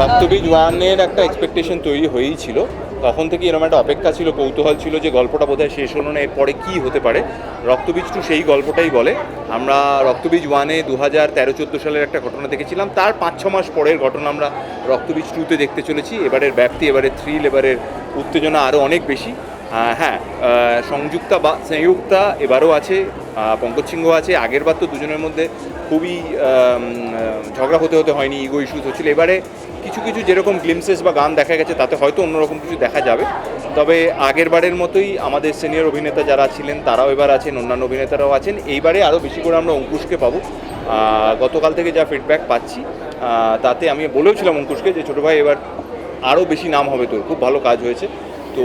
রক্তবীজ ওয়ানের একটা এক্সপেকটেশন তৈরি হয়েই ছিল তখন থেকে এরকম একটা অপেক্ষা ছিল, কৌতূহল ছিল যে গল্পটা বোধহয় শেষ হলো না, এরপরে কী হতে পারে। রক্তবীজ টু সেই গল্পটাই বলে। আমরা রক্তবীজ ওয়ানে দু হাজার তেরো চোদ্দ সালের একটা ঘটনা দেখেছিলাম। তার পাঁচ ছ মাস পরের ঘটনা আমরা রক্তবীজ টুতে দেখতে চলেছি। এবারের ব্যাপ্তি, এবারের থ্রিল এবারের উত্তেজনা আরও অনেক বেশি। হ্যাঁ সংযুক্তা বা সংযুক্তা এবারও আছে পঙ্কজ সিংহ আছে। আগের বার তো দুজনের মধ্যে খুবই ঝগড়া হতে হতে হয়নি ইগো ইস্যুস হচ্ছিল। এবারে কিছু কিছু যেরকম গ্লিমসেস বা গান দেখা গেছে, তাতে হয়তো অন্যরকম কিছু দেখা যাবে। তবে আগের বারের মতোই আমাদের সিনিয়র অভিনেতা যারা ছিলেন, তারাও এবার আছেন, অন্যান্য অভিনেতারাও আছেন। এইবারে আরও বেশি করে আমরা অঙ্কুশকে পাবো। গতকাল থেকে যা ফিডব্যাক পাচ্ছি তাতে আমি বলেওছিলাম অঙ্কুশকে যে, ছোটো ভাই, এবার আরও বেশি নাম হবে তোর। খুব ভালো কাজ হয়েছে। তো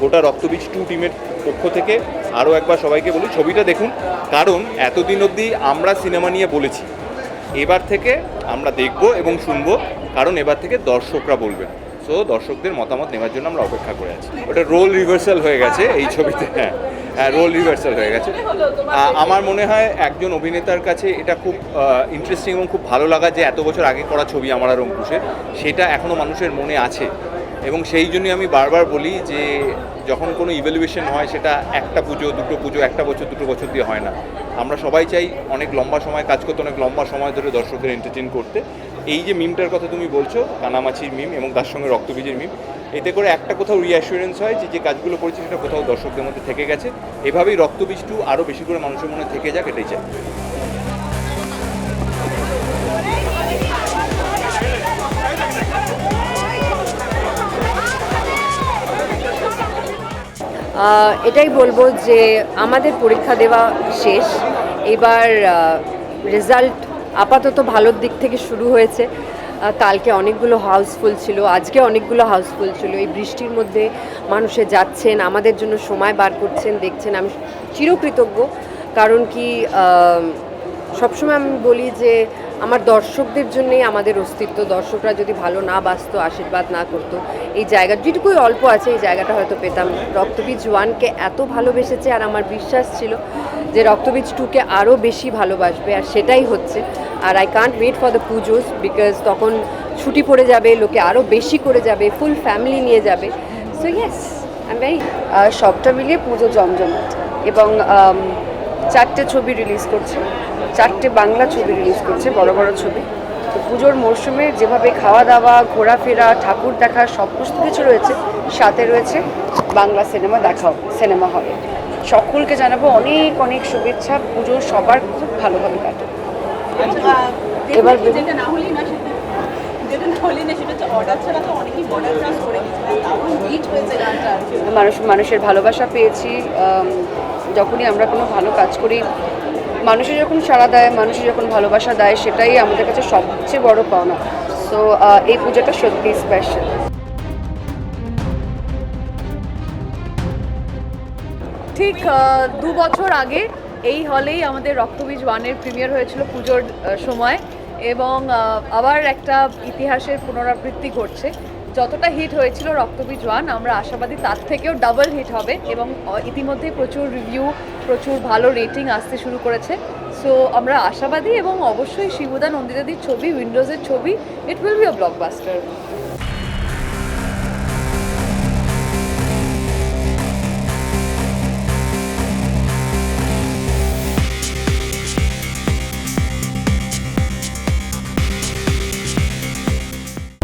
গোটা রক্তবীজ টু টিমের পক্ষ থেকে আরও একবার সবাইকে বলি, ছবিটা দেখুন। কারণ এতদিন অবধি আমরা সিনেমা নিয়ে বলেছি। এবার থেকে আমরা দেখব এবং শুনব। কারণ এবার থেকে দর্শকরা বলবে। সো দর্শকদের মতামত নেওয়ার জন্য আমরা অপেক্ষা করে আছি। ওটা রোল রিভার্সাল হয়ে গেছে এই ছবিতে হ্যাঁ। হ্যাঁ রোল রিভার্সাল হয়ে গেছে। আমার মনে হয় একজন অভিনেতার কাছে এটা খুব ইন্টারেস্টিং এবং খুব ভালো লাগা যে এত বছর আগে করা ছবি আমার আর অঙ্কুশের সেটা এখনও মানুষের মনে আছে। এবং সেই জন্যই আমি বারবার বলি যে, যখন কোনো ইভ্যালুয়েশন হয়, সেটা একটা পুজো, দুটো পুজো, একটা বছর, দুটো বছর দিয়ে হয় না। আমরা সবাই চাই অনেক লম্বা সময়, কাজ করতে অনেক লম্বা সময় ধরে দর্শকদের এন্টারটেন করতে। এই যে মিমটার কথা তুমি বলছো, কানামাছির মিম এবং তার সঙ্গে রক্তবীজের মিম এতে করে একটা কোথাও রিঅ্যাসুরেন্স হয় যে যে কাজগুলো করেছে সেটা কোথাও দর্শকদের মধ্যে থেকে গেছে। এভাবেই রক্তবীজ টু আরও বেশি করে মানুষের মনে থেকে যাক, এটাই চাই। এটাই বলব যে আমাদের পরীক্ষা দেওয়া শেষ। এবার রেজাল্ট আপাতত ভালোর দিক থেকে শুরু হয়েছে। কালকে অনেকগুলো হাউসফুল ছিল, আজকে অনেকগুলো হাউসফুল ছিল। এই বৃষ্টির মধ্যে মানুষে যাচ্ছেন, আমাদের জন্য সময় বার করছেন, দেখছেন। আমি চিরকৃতজ্ঞ, কারণ কি সবসময় আমি বলি যে আমার দর্শকদের জন্যই আমাদের অস্তিত্ব, দর্শকরা যদি ভালো না বাসতো আশীর্বাদ না করতো, এই জায়গা, যেটুকুই অল্প আছে, এই জায়গাটা হয়তো পেতাম। রক্তবীজ ওয়ানকে এত ভালোবেসেছে, আর আমার বিশ্বাস ছিল যে রক্তবীজ টুকে আরও বেশি ভালোবাসবে, আর সেটাই হচ্ছে। আর I can't wait for the Pujos because তখন ছুটি পড়ে যাবে, লোকে আরও বেশি করে যাবে ফুল ফ্যামিলি নিয়ে যাবে। সো ইয়েস ভেরি আর সবটা মিলিয়ে পুজো জমজমাট। এবং চারটে ছবি রিলিজ করছে। চারটে বাংলা ছবি রিলিজ করছে বড় বড় ছবি। তো পুজোর মরশুমে যেভাবে খাওয়া দাওয়া ঘোরাফেরা ঠাকুর দেখা সমস্ত কিছু রয়েছে সাথে রয়েছে বাংলা সিনেমা দেখাও সিনেমা হলে সকলকে জানাব অনেক অনেক শুভেচ্ছা পুজো সবার খুব ভালোভাবে কাটে এবার। মানুষ মানুষের ভালোবাসা পেয়েছি যখনই আমরা কোনো ভালো কাজ করি মানুষের যখন সাড়া দেয় মানুষে যখন ভালোবাসা দেয়, সেটাই আমাদের কাছে সবচেয়ে বড় পাওনা। সো এই পুজোটা সত্যি স্পেশাল ঠিক দু বছর আগে এই হলেই আমাদের রক্তবীজ ওয়ানের প্রিমিয়ার হয়েছিল পুজোর সময়। এবং আবার একটা ইতিহাসের পুনরাবৃত্তি ঘটছে। যতটা হিট হয়েছিল রক্তবীজ ওয়ান আমরা আশাবাদী তার থেকেও ডাবল হিট হবে এবং ইতিমধ্যে প্রচুর রিভিউ প্রচুর ভালো রেটিং আসতে শুরু করেছে। সো আমরা আশাবাদী এবং অবশ্যই শিবুদা নন্দিতাদির ছবি উইন্ডোজের ছবি it will be a blockbuster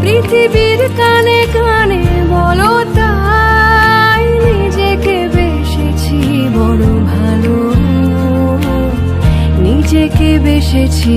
পৃথিবীর কানে কানে বলো তাই নিজেকে বেসেছি বড় ভালো। নিজেকে বেসেছি